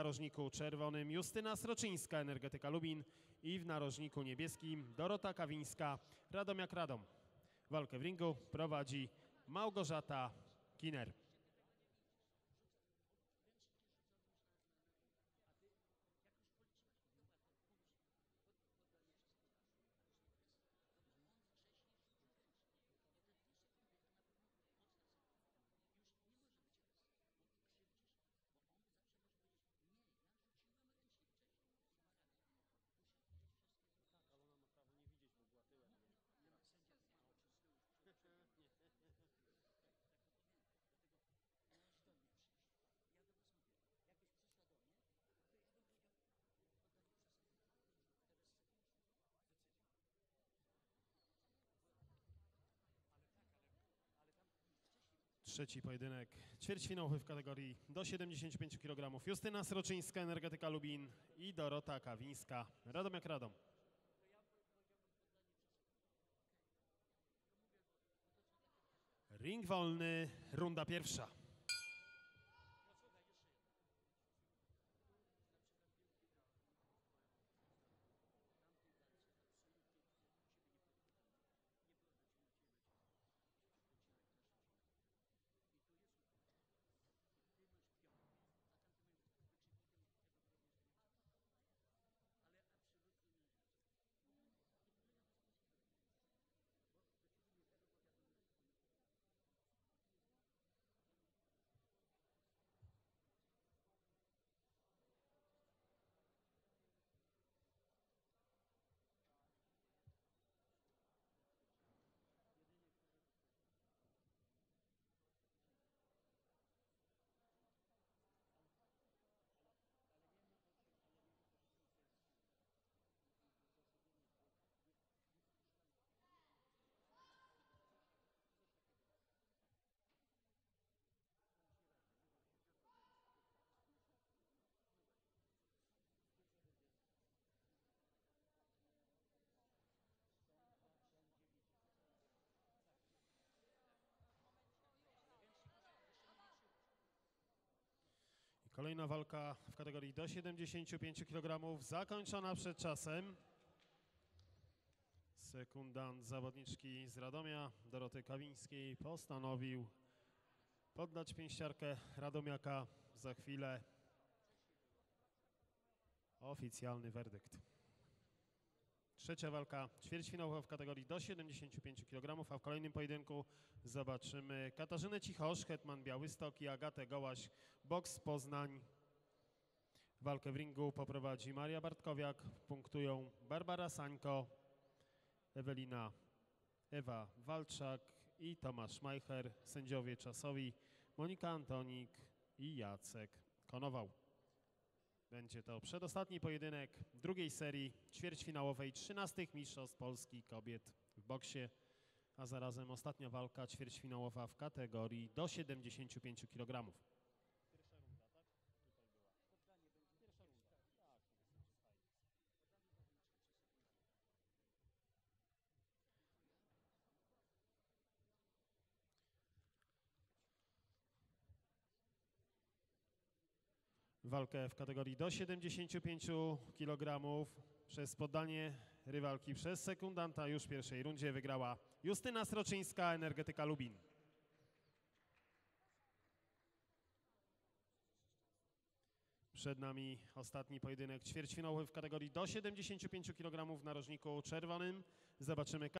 narożniku czerwonym Justyna Sroczyńska, Energetyka Lubin i w narożniku niebieskim Dorota Kawińska, Radomiak Radom. Walkę w ringu prowadzi Małgorzata Kiner. Trzeci pojedynek ćwierćfinałowy w kategorii do 75 kg. Justyna Sroczyńska, Energetyka Lubin i Dorota Kawińska, Radomiak Radom. Ring wolny, runda pierwsza. Kolejna walka w kategorii do 75 kg, zakończona przed czasem. Sekundant zawodniczki z Radomia, Doroty Kawińskiej, postanowił poddać pięściarkę Radomiaka. Za chwilę oficjalny werdykt. Trzecia walka ćwierćfinałowa w kategorii do 75 kg, a w kolejnym pojedynku zobaczymy Katarzynę Cichosz, Hetman Białystok i Agatę Gołaś, Boks Poznań. Walkę w ringu poprowadzi Maria Bartkowiak, punktują Barbara Sańko, Ewelina Ewa Walczak i Tomasz Majcher, sędziowie czasowi Monika Antonik i Jacek Konował. Będzie to przedostatni pojedynek drugiej serii ćwierćfinałowej 13 Mistrzostw Polski Kobiet w boksie, a zarazem ostatnia walka ćwierćfinałowa w kategorii do 75 kg. Walkę w kategorii do 75 kg przez poddanie rywalki przez sekundanta już w pierwszej rundzie wygrała Justyna Sroczyńska, Energetyka Lubin. Przed nami ostatni pojedynek ćwierćfinałowy w kategorii do 75 kg w narożniku czerwonym. Zobaczymy